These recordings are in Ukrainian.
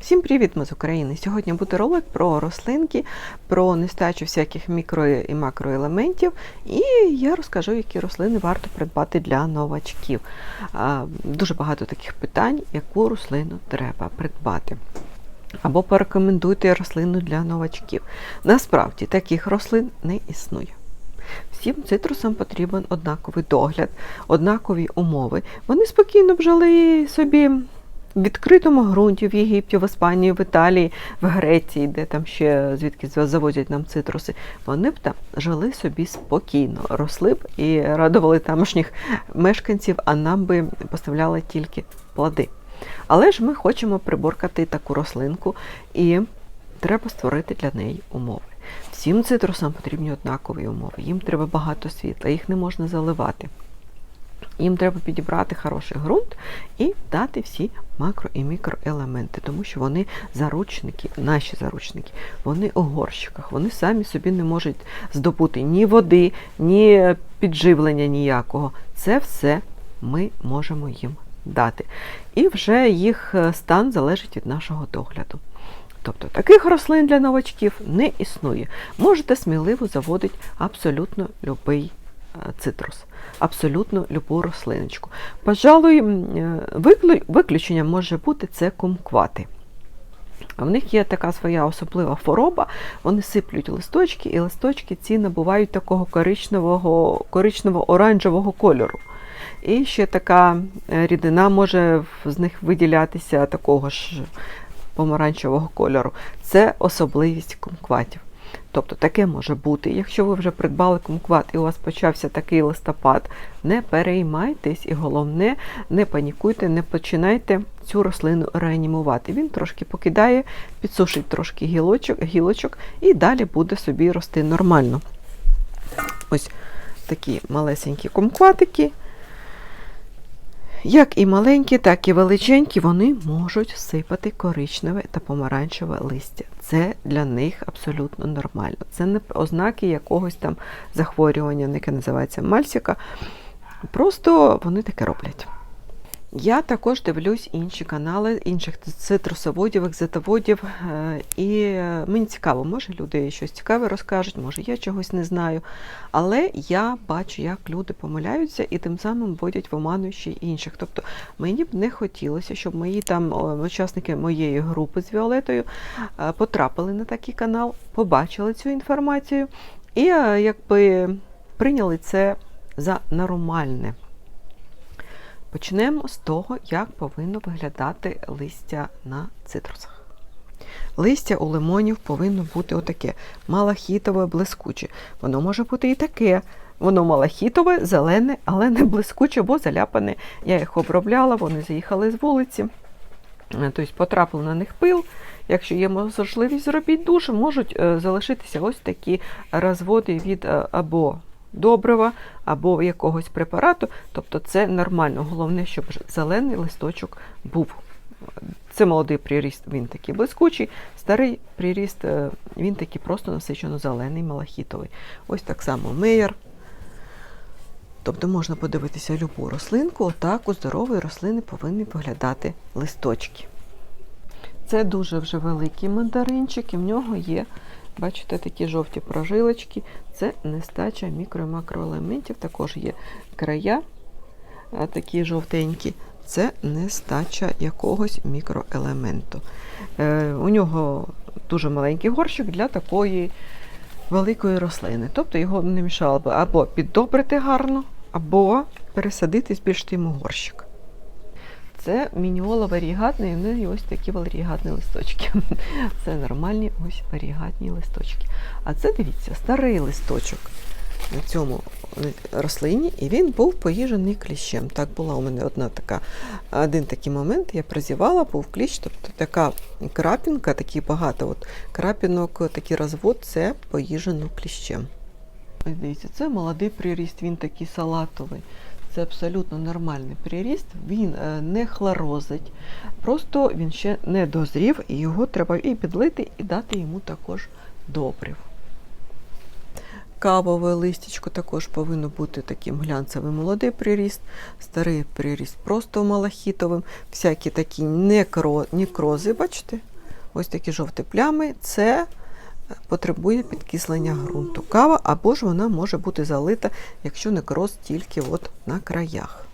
Всім привіт, ми з України! Сьогодні буде ролик про рослинки, про нестачу всяких мікро і макроелементів, і я розкажу, які рослини варто придбати для новачків. Дуже багато таких питань, яку рослину треба придбати. Або порекомендуйте рослину для новачків. Насправді таких рослин не існує. Всім цитрусам потрібен однаковий догляд, однакові умови. Вони спокійно б жили собі відкритому ґрунті в Єгипті, в Іспанії, в Італії, в Греції, де там ще звідки завозять нам цитруси. Вони б там жили собі спокійно, росли б і радували тамошніх мешканців, а нам би поставляли тільки плоди. Але ж ми хочемо приборкати таку рослинку і треба створити для неї умови. Всім цитрусам потрібні однакові умови. Їм треба багато світла, їх не можна заливати. Їм треба підібрати хороший ґрунт і дати всі макро і мікроелементи, тому що вони заручники, наші заручники, вони у горщиках, вони самі собі не можуть здобути ні води, ні підживлення ніякого. Це все ми можемо їм дати. І вже їх стан залежить від нашого догляду. Тобто таких рослин для новачків не існує. Можете сміливо заводити абсолютно будь-який цитрус, абсолютно любу рослиночку. Пожалуй, виключенням може бути це кумквати. В них є така своя особлива хвороба, вони сиплють листочки, і листочки ці набувають такого коричневого, коричнево-оранжевого кольору. І ще така рідина може з них виділятися такого ж помаранчевого кольору. Це особливість кумкватів. Тобто таке може бути. Якщо ви вже придбали кумкват і у вас почався такий листопад, не переймайтесь і головне, не панікуйте, не починайте цю рослину реанімувати. Він трошки покидає, підсушить трошки гілочок, гілочок і далі буде собі рости нормально. Ось такі малесенькі кумкватики. Як і маленькі, так і величенькі, вони можуть сипати коричневе та помаранчеве листя. Це для них абсолютно нормально. Це не ознаки якогось там захворювання, яке називається мальсіка. Просто вони таке роблять. Я також дивлюсь інші канали, інших цитрусоводів, екзитоводів, і мені цікаво, може люди щось цікаве розкажуть, може я чогось не знаю. Але я бачу, як люди помиляються і тим самим вводять в оману ще інших. Тобто мені б не хотілося, щоб мої там учасники моєї групи з Віолетою потрапили на такий канал, побачили цю інформацію і якби прийняли це за нормальне. Почнемо з того, як повинно виглядати листя на цитрусах. Листя у лимонів повинно бути отаке малахітове, блискуче. Воно може бути і таке. Воно малахітове, зелене, але не блискуче, бо заляпане. Я їх обробляла, вони заїхали з вулиці, тобто потрапив на них пил. Якщо є можливість зробити душ, можуть залишитися ось такі розводи від або добрива або якогось препарату. Тобто це нормально. Головне, щоб зелений листочок був. Це молодий приріст, він такий блискучий, старий приріст, він такий просто насичено зелений, малахітовий. Ось так само меєр. Тобто можна подивитися любу рослинку, отак у здорової рослини повинні виглядати листочки. Це дуже вже великий мандаринчик, і в нього є Бачите, такі жовті прожилочки. Це нестача мікро- і макроелементів. Також є края, такі жовтенькі. Це нестача якогось мікроелементу. Е, У нього дуже маленький горщик для такої великої рослини. Тобто його не мішало би або піддобрити гарно, або пересадити, збільшити йому горщик. Це мініола варігатний, і в неї ось такі варігатні листочки. Це нормальні ось варігатні листочки. А це, дивіться, старий листочок на цьому рослині, і він був поїжений кліщем. Так була у мене одна така, один такий момент, я прозівала, був кліщ, тобто така крапінка, такі багато от крапінок, такий розвод це поїжено кліщем. Ось дивіться, це молодий приріст, він такий салатовий. Це абсолютно нормальний приріст, він не хлорозить, просто він ще не дозрів, і його треба і підлити, і дати йому також добрив. Кавове листячко також повинно бути таким глянцевим молодий приріст, старий приріст просто малахітовим, всякі такі некро, некрози, бачите? ось такі жовті плями, це потребує підкислення ґрунту. Кава або ж вона може бути залита, якщо некроз тільки от на краях.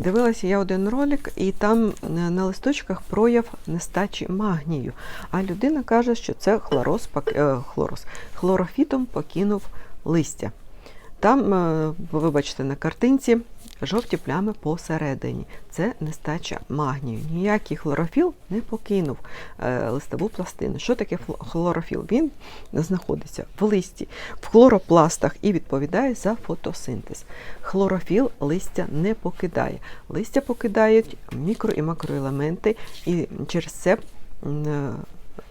Дивилася я один ролик, і там е, на листочках прояв нестачі магнію. А людина каже, що це хлороз, пок- е, хлороз, хлорофітом покинув листя. Там, е, вибачте, на картинці жовті плями посередині. Це нестача магнію. Ніякий хлорофіл не покинув е, листову пластину. Що таке хлорофіл? Він знаходиться в листі, в хлоропластах і відповідає за фотосинтез. Хлорофіл листя не покидає. Листя покидають мікро і макроелементи, і через це е,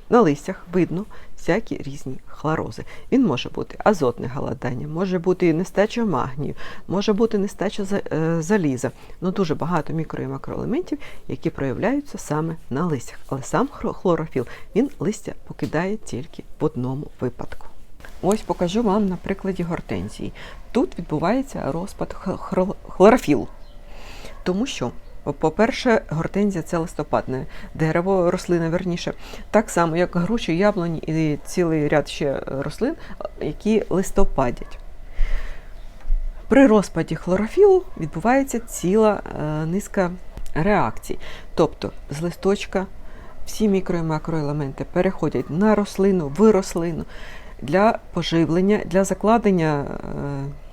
на листях видно всякі різні хлорози. Він може бути азотне голодання, може бути нестача магнію, може бути нестача е, заліза. Ну дуже багато мікро і макроелементів, які проявляються саме на листях. Але сам хлорофіл він листя покидає тільки в одному випадку. Ось покажу вам на прикладі гортензії. Тут відбувається розпад хлорофілу. Тому що, по-перше, гортензія це листопадне дерево, рослина верніше, так само, як груші, яблуні і цілий ряд ще рослин, які листопадять. При розпаді хлорофілу відбувається ціла е, низка реакцій. Тобто з листочка всі мікро і макроелементи переходять на рослину, в рослину для поживлення, для закладення е,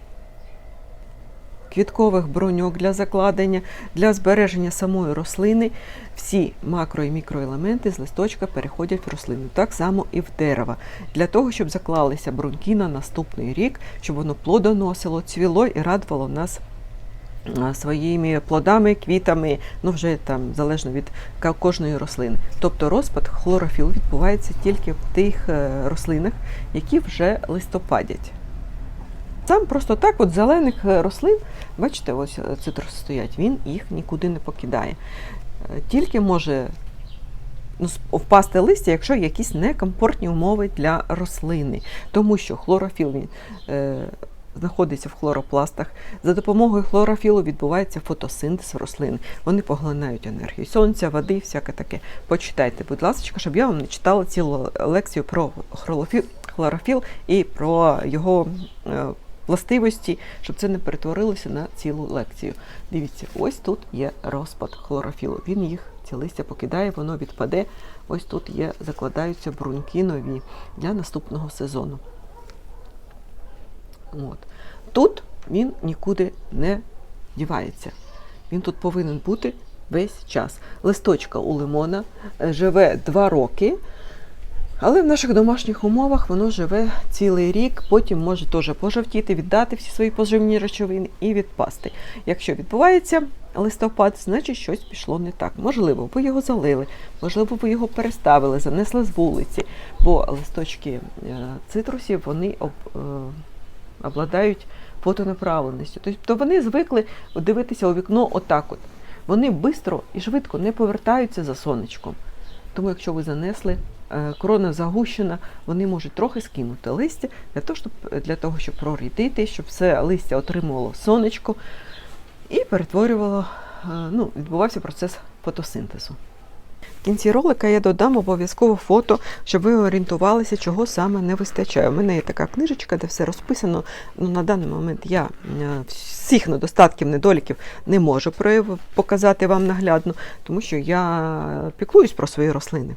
квіткових броньок, для закладення, для збереження самої рослини. Всі макро і мікроелементи з листочка переходять в рослину. Так само і в дерева. Для того, щоб заклалися бруньки на наступний рік, щоб воно плодоносило, цвіло і радувало нас своїми плодами, квітами, ну вже там залежно від кожної рослини. Тобто розпад хлорофілу відбувається тільки в тих е, рослинах, які вже листопадять. Сам просто так, от зелених е, рослин, бачите, ось е, цитруси стоять, він їх нікуди не покидає. Е, Тільки може ну, впасти листя, якщо якісь некомфортні умови для рослини, тому що хлорофіл він, е, знаходиться в хлоропластах. За допомогою хлорофілу відбувається фотосинтез рослин. Вони поглинають енергію сонця, води, всяке таке. Почитайте, будь ласка, щоб я вам не читала цілу лекцію про хлорофіл, і про його е, властивості, щоб це не перетворилося на цілу лекцію. Дивіться, ось тут є розпад хлорофілу. Він їх ці листя покидає, воно відпаде. Ось тут є, закладаються бруньки нові для наступного сезону. От. Тут він нікуди не дівається. Він тут повинен бути весь час. Листочка у лимона е, живе 2 роки, але в наших домашніх умовах воно живе цілий рік, потім може теж пожовтіти, віддати всі свої поживні речовини і відпасти. Якщо відбувається листопад, значить щось пішло не так. Можливо, ви його залили, можливо, ви його переставили, занесли з вулиці, бо листочки е, цитрусів вони об, е, обладають фотонаправленістю. Тобто вони звикли дивитися у вікно отак от. Вони швидко і швидко не повертаються за сонечком. Тому, якщо ви занесли, корона загущена, вони можуть трохи скинути листя для того, щоб, для того, щоб прорідити, щоб все листя отримувало сонечко і перетворювало, е, ну, відбувався процес фотосинтезу. В кінці ролика я додам обов'язково фото, щоб ви орієнтувалися, чого саме не вистачає. У мене є така книжечка, де все розписано. Ну, на даний момент я е, всіх недостатків, недоліків не можу показати вам наглядно, тому що я піклуюсь про свої рослини.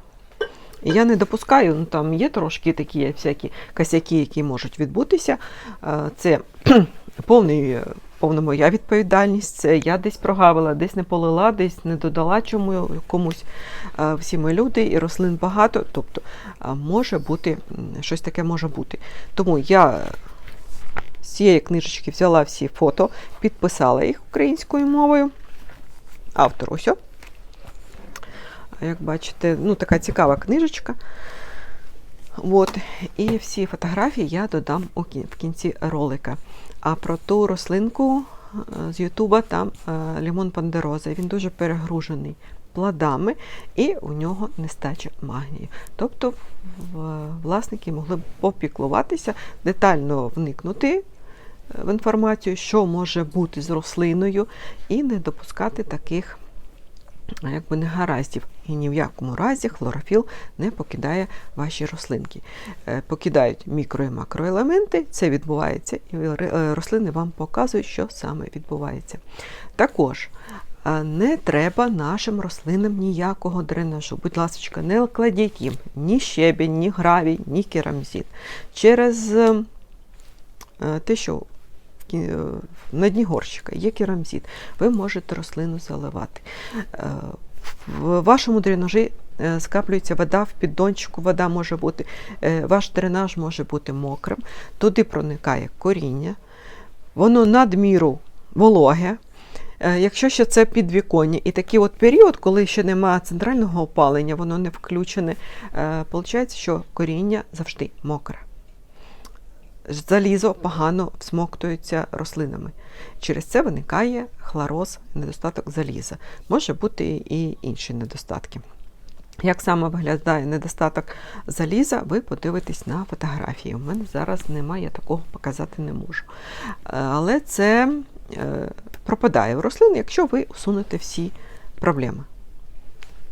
Я не допускаю, ну там є трошки такі всякі косяки, які можуть відбутися. Е, Це повний, повна моя відповідальність. Це я десь прогавила, десь не полила, десь не додала чому комусь. Е, Всі ми люди і рослин багато. Тобто е, може бути, щось таке може бути. Тому я з цієї книжечки взяла всі фото, підписала їх українською мовою. Автор ось. Як бачите, ну така цікава книжечка. От. І всі фотографії я додам в кінці ролика. А про ту рослинку е, з Ютуба там е, лімон пандероза. Він дуже перегружений плодами, і у нього нестача магнію. Тобто власники могли б попіклуватися, детально вникнути е, в інформацію, що може бути з рослиною, і не допускати таких якби негараздів. І ні в якому разі хлорофіл не покидає ваші рослинки. Е, Покидають мікро і макроелементи, це відбувається, і е, рослини вам показують, що саме відбувається. Також е, не треба нашим рослинам ніякого дренажу. Будь ласка, не кладіть їм ні щебінь, ні гравій, ні керамзит. Через е, те, що на дні горщика є керамзит, ви можете рослину заливати. Е, В вашому дренажі е, скаплюється вода в піддончику, вода може бути, е, ваш дренаж може бути мокрим, туди проникає коріння, воно надміру вологе. Е, Якщо ще це підвіконня і такий от період, коли ще немає центрального опалення, воно не включене, виходить, що коріння завжди мокре. Залізо погано всмоктується рослинами. Через це виникає хлороз, недостаток заліза. Може бути і інші недостатки. Як саме виглядає недостаток заліза, ви подивитесь на фотографії. У мене зараз немає, я такого показати не можу. Е, Але це е, пропадає у рослин, якщо ви усунете всі проблеми.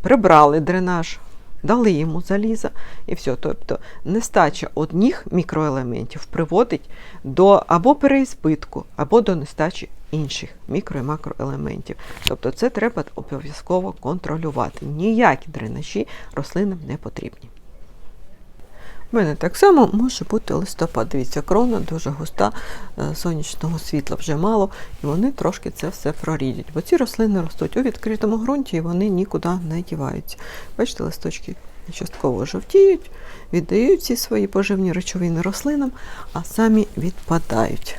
Прибрали дренаж, дали йому заліза і все. Тобто нестача одних мікроелементів приводить до або переізбитку, або до нестачі інших мікро і макроелементів. Тобто це треба обов'язково контролювати. Ніякі дренажі рослинам не потрібні. Мене так само може бути листопад. Дивіться, крона дуже густа, е, сонячного світла вже мало, і вони трошки це все прорідять. Бо ці рослини ростуть у відкритому ґрунті і вони нікуди не діваються. Бачите, листочки частково жовтіють, віддають ці свої поживні речовини рослинам, а самі відпадають.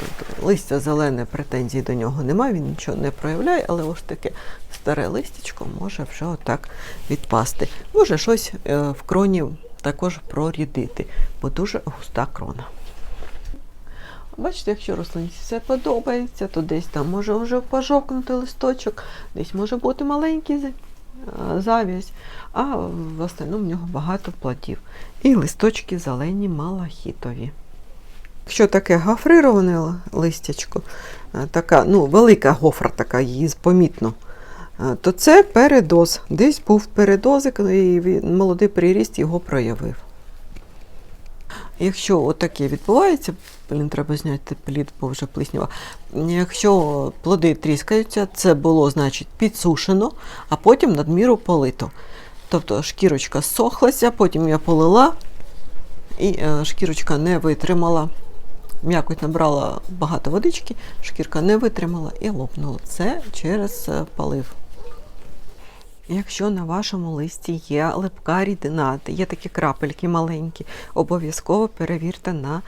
Тобто листя зелене, претензій до нього немає, він нічого не проявляє, але ось таке старе листячко може вже отак відпасти. Може щось е, в кроні також прорідити, бо дуже густа крона. Бачите, якщо рослинці все подобається, то десь там може вже пожовкнути листочок, десь може бути маленький за- завязь, а в остальному в нього багато плодів. І листочки зелені малахітові. Якщо таке гофрироване листячко, така, ну, велика гофра така, її помітно, то це передоз. Десь був передозик, і він- молодий приріст його проявив. Якщо отаке відбувається, блін, треба зняти плід, бо вже плиснява. Якщо плоди тріскаються, це було, значить, підсушено, а потім надміру полито. Тобто шкірочка сохлася, потім я полила, і е, шкірочка не витримала. М'якоть набрала багато водички, шкірка не витримала і лопнула. Це через е, полив. Якщо на вашому листі є липка рідина, є такі крапельки маленькі, обов'язково перевірте на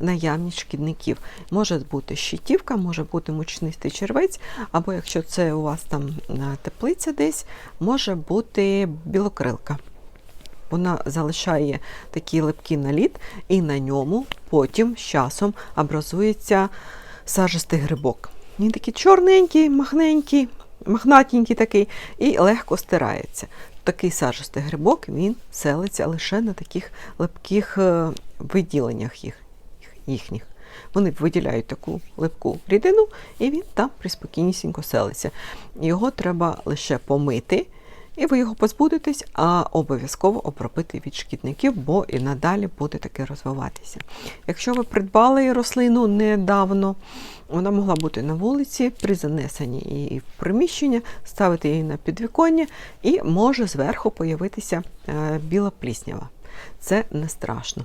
наявність шкідників. Може бути щитівка, може бути мучнистий червець, або якщо це у вас там е, теплиця десь, може бути білокрилка. Вона залишає такий липкий наліт, і на ньому потім з часом образується сажистий грибок. Він такий чорненький, махненький, махнатенький такий і легко стирається. Такий сажистий грибок він селиться лише на таких липких е, виділеннях їх, їхніх. Вони виділяють таку липку рідину, і він там приспокійнісінько селиться. Його треба лише помити, і ви його позбудетесь, а обов'язково обробити від шкідників, бо і надалі буде таке розвиватися. Якщо ви придбали рослину недавно, вона могла бути на вулиці при занесенні її в приміщення, ставити її на підвіконня, і може зверху появитися е, біла пліснява. Це не страшно.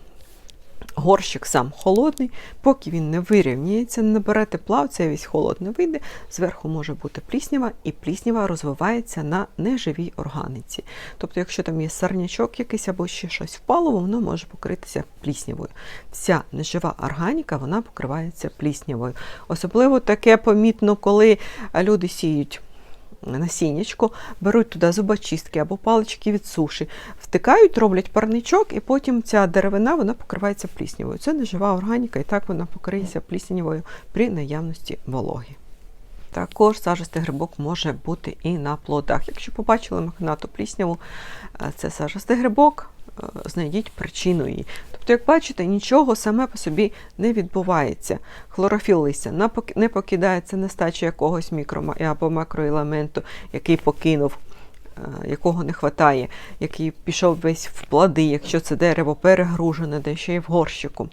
Горщик сам холодний, поки він не вирівняється, не набере тепла, це весь холод не вийде, зверху може бути пліснява, і пліснява розвивається на неживій органіці. Тобто, якщо там є сарнячок якийсь або ще щось впало, воно може покритися пліснявою. Вся нежива органіка вона покривається пліснявою. Особливо таке помітно, коли люди сіють насіннячко, беруть туди зубочистки або палички від суші, втикають, роблять парничок, і потім ця деревина вона покривається пліснявою. Це не жива органіка, і так вона покриється пліснявою при наявності вологи. Також сажистий грибок може бути і на плодах. Якщо побачили мохнату плісняву, е, це сажистий грибок, е, знайдіть причину її. Тобто, як бачите, нічого саме по собі не відбувається. Хлорофіл листя не покидається нестача якогось мікро або макроелементу, який покинув. е, Якого не вистачає, який пішов весь в плоди, якщо це дерево перегружене, де ще й в горщику.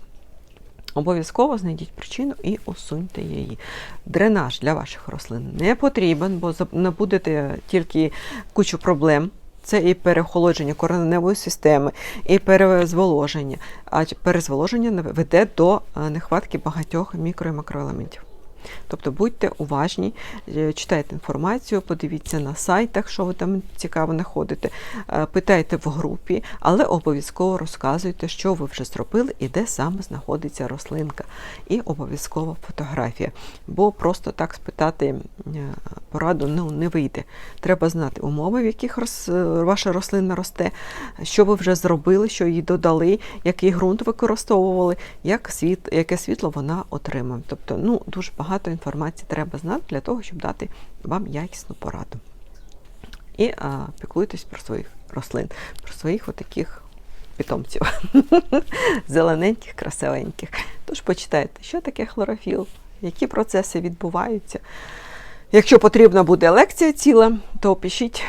Обов'язково знайдіть причину і усуньте її. Дренаж для ваших рослин не потрібен, бо набудете тільки кучу проблем. Це і переохолодження кореневої системи, і перезволоження. А перезволоження веде до е, нехватки багатьох мікро і макроелементів. Тобто будьте уважні, е, читайте інформацію, подивіться на сайтах, що ви там цікаво знаходите, е, питайте в групі, але обов'язково розказуйте, що ви вже зробили і де саме знаходиться рослинка. І обов'язково фотографія. Бо просто так спитати е, пораду ну, не вийде. Треба знати умови, в яких е, ваша рослина росте, що ви вже зробили, що їй додали, який ґрунт використовували, як світ, яке світло вона отримає. Тобто, ну, дуже багато інформації треба знати для того, щоб дати вам якісну пораду. І а, піклуйтесь про своїх рослин, про своїх отаких питомців. Зелененьких, красивеньких. Тож почитайте, що таке хлорофіл, які процеси відбуваються. Якщо потрібна буде лекція ціла, то пишіть,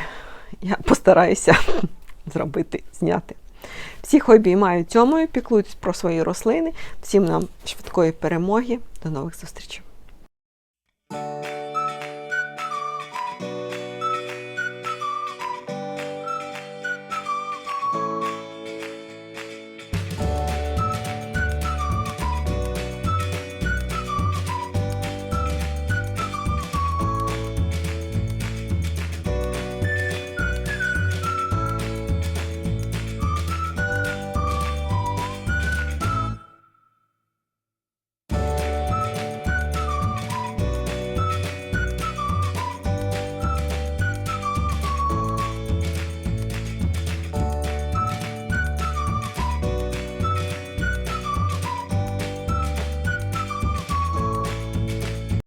я постараюся зробити, зняти. Всіх обіймаю цьому, піклуйтесь про свої рослини. Всім нам швидкої перемоги. До нових зустрічей. Thank you.